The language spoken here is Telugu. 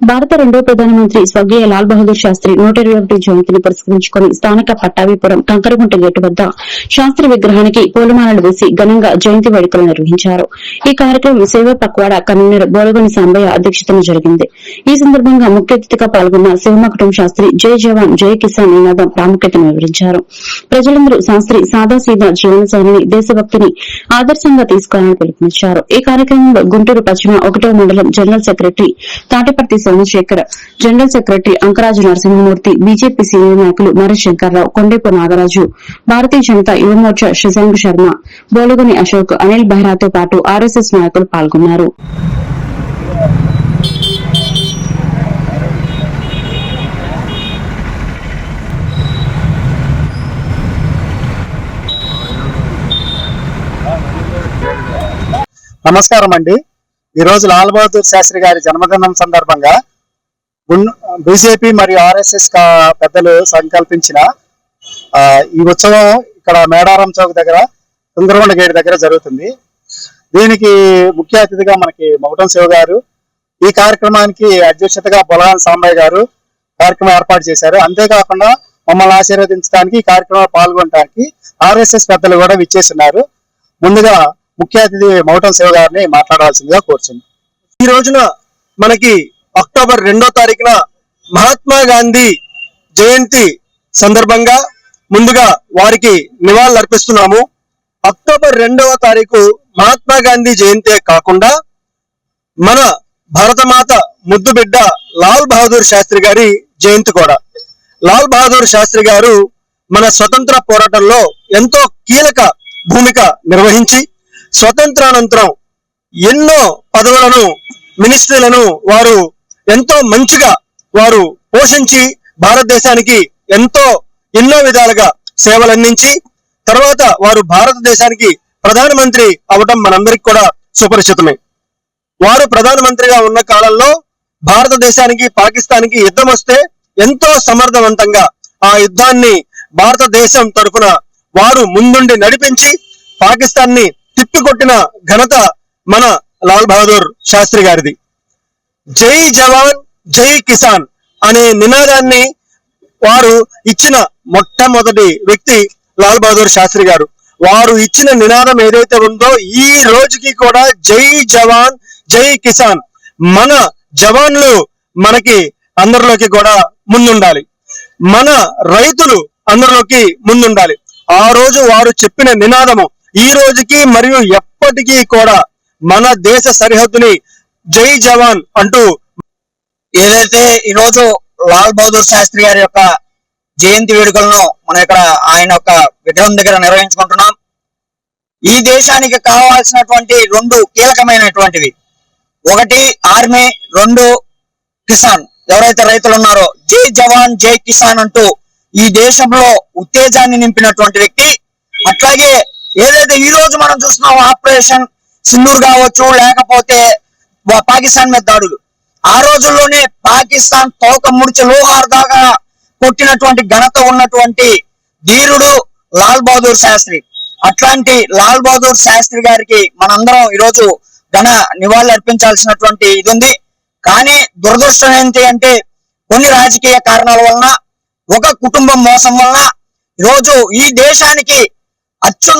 భారత రెండో ప్రధానమంత్రి స్వర్గీయ లాల్ బహదూర్ శాస్త్రి నూట ఇరవై ఒకటి జయంతిని పురస్కరించుకుని స్థానిక పట్టాభిపురం కంకరగుంట గేటు వద్ద శాస్త్రి విగ్రహానికి పూలమాలలు వేసి ఘనంగా జయంతి వేడుకలు నిర్వహించారు. ఈ కార్యక్రమం సేవ పక్వాడ కన్వీనర్ బోలగొని సాంబయ్య అధ్యక్షతన జరిగింది. ఈ సందర్భంగా ముఖ్య అతిథిగా పాల్గొన్న శివమకటం శాస్త్రి జై జవాన్ జై కిసాన్ నినాదం ప్రాముఖ్యతను వివరించారు. ప్రజలందరూ శాస్త్రి సాదాసీదా జీవనశైలిని దేశభక్తిని ఆదర్శంగా తీసుకోవాలని పిలుపునిచ్చారు. ఈ కార్యక్రమంలో గుంటూరు పశ్చిమ ఒకటో మండలం general secretary Tatiparthi Somasekhar general secretary Ankaraju Narasimhamurthy BJP senior నాయకులు మర్రి శంకర్రావు కొండేపు నాగరాజు భారతీయ జనతా యువమోర్చా శశాంక్ శర్మ బోలుగుని అశోక్ అనిల్ బెహ్రాతో పాటు ఆర్ఎస్ఎస్ నాయకులు పాల్గొన్నారు. నమస్కారం అండి ఈ రోజు లాల్ బహదూర్ శాస్త్రి గారి జన్మదినం సందర్భంగా బీజేపీ మరియు ఆర్ఎస్ఎస్ పెద్దలు సంకల్పించిన ఈ ఉత్సవం ఇక్కడ మేడారం చౌక్ దగ్గర తుంగరగొండ గేట్ దగ్గర జరుగుతుంది. దీనికి ముఖ్య అతిథిగా మనకి మౌటం శివ గారు ఈ కార్యక్రమానికి అధ్యక్షతగా బొలగాన్ సాంబయ్య గారు కార్యక్రమం ఏర్పాటు చేశారు. అంతేకాకుండా మమ్మల్ని ఆశీర్వదించడానికి ఈ కార్యక్రమంలో పాల్గొనడానికి ఆర్ఎస్ఎస్ పెద్దలు కూడా విచ్చేస్తున్నారు. ముందుగా ముఖ్య అతిథి మౌటం శివ గారిని మాట్లాడాల్సిందిగా కోరుచుంది ఈ రోజున మనకి అక్టోబర్ రెండో తారీఖున మహాత్మా గాంధీ జయంతి సందర్భంగా ముందుగా వారికి నివాళులు అర్పిస్తున్నాము అక్టోబర్ రెండవ తారీఖు మహాత్మా గాంధీ జయంతే కాకుండా మన భారతమాత ముద్దు బిడ్డ లాల్ బహదూర్ శాస్త్రి గారి జయంతి కూడా. లాల్ బహదూర్ శాస్త్రి గారు మన స్వతంత్ర పోరాటంలో ఎంతో కీలక భూమిక నిర్వహించి స్వతంత్రానంతరం ఎన్నో పదవులను మినిస్ట్రీలను వారు ఎంతో మంచిగా వారు పోషించి భారతదేశానికి ఎంతో ఎన్నో విధాలుగా సేవలందించి తర్వాత వారు భారతదేశానికి ప్రధానమంత్రి అవటం మనందరికి కూడా సుపరిచితమే. వారు ప్రధానమంత్రిగా ఉన్న కాలంలో భారతదేశానికి పాకిస్తాన్కి యుద్ధం వస్తే ఎంతో సమర్థవంతంగా ఆ యుద్ధాన్ని భారతదేశం తరఫున వారు ముందుండి నడిపించి పాకిస్తాన్ని తిప్పికొట్టిన ఘనత మన లాల్ బహదూర్ శాస్త్రి గారిది. జై జవాన్ జై కిసాన్ అనే నినాదాన్ని వారు ఇచ్చిన మొట్టమొదటి వ్యక్తి లాల్ బహదూర్ శాస్త్రి గారు. వారు ఇచ్చిన నినాదం ఏదైతే ఉందో ఈ రోజుకి కూడా జై జవాన్ జై కిసాన్ మన జవాన్లు మనకి అందరిలోకి కూడా ముందుండాలి. మన రైతులు అందరిలోకి ముందుండాలి. ఆ రోజు వారు చెప్పిన నినాదము ఈ రోజుకి మరియు ఎప్పటికీ కూడా మన దేశ సరిహద్దుని జై జవాన్ అంటూ ఏదైతే ఈరోజు లాల్ బహదూర్ శాస్త్రి గారి యొక్క జయంతి వేడుకలను మనం ఇక్కడ ఆయన యొక్క విగ్రహం దగ్గర నిర్వహించుకుంటున్నాం. ఈ దేశానికి కావాల్సినటువంటి రెండు కీలకమైనటువంటివి. ఒకటి ఆర్మీ రెండు కిసాన్. ఎవరైతే రైతులు ఉన్నారో జై జవాన్ జై కిసాన్ అంటూ ఈ దేశంలో ఉత్తేజాన్ని నింపినటువంటి వ్యక్తి. అట్లాగే ఏదైతే ఈ రోజు మనం చూస్తున్నాం ఆపరేషన్ సింధూర్ కావచ్చు లేకపోతే పాకిస్తాన్ మీద దాడులు. ఆ రోజుల్లోనే పాకిస్తాన్ తోక ముడిచి లోహార్ దాకా కొట్టినటువంటి ఘనత ఉన్నటువంటి ధీరుడు లాల్ బహదూర్ శాస్త్రి. అట్లాంటి లాల్ బహదూర్ శాస్త్రి గారికి మనందరం ఈరోజు ఘన నివాళులు అర్పించాల్సినటువంటి ఇది ఉంది. కానీ దురదృష్టం ఏంటి అంటే కొన్ని రాజకీయ కారణాల వలన ఒక కుటుంబం మోసం వలన ఈరోజు ఈ దేశానికి అత్యున్న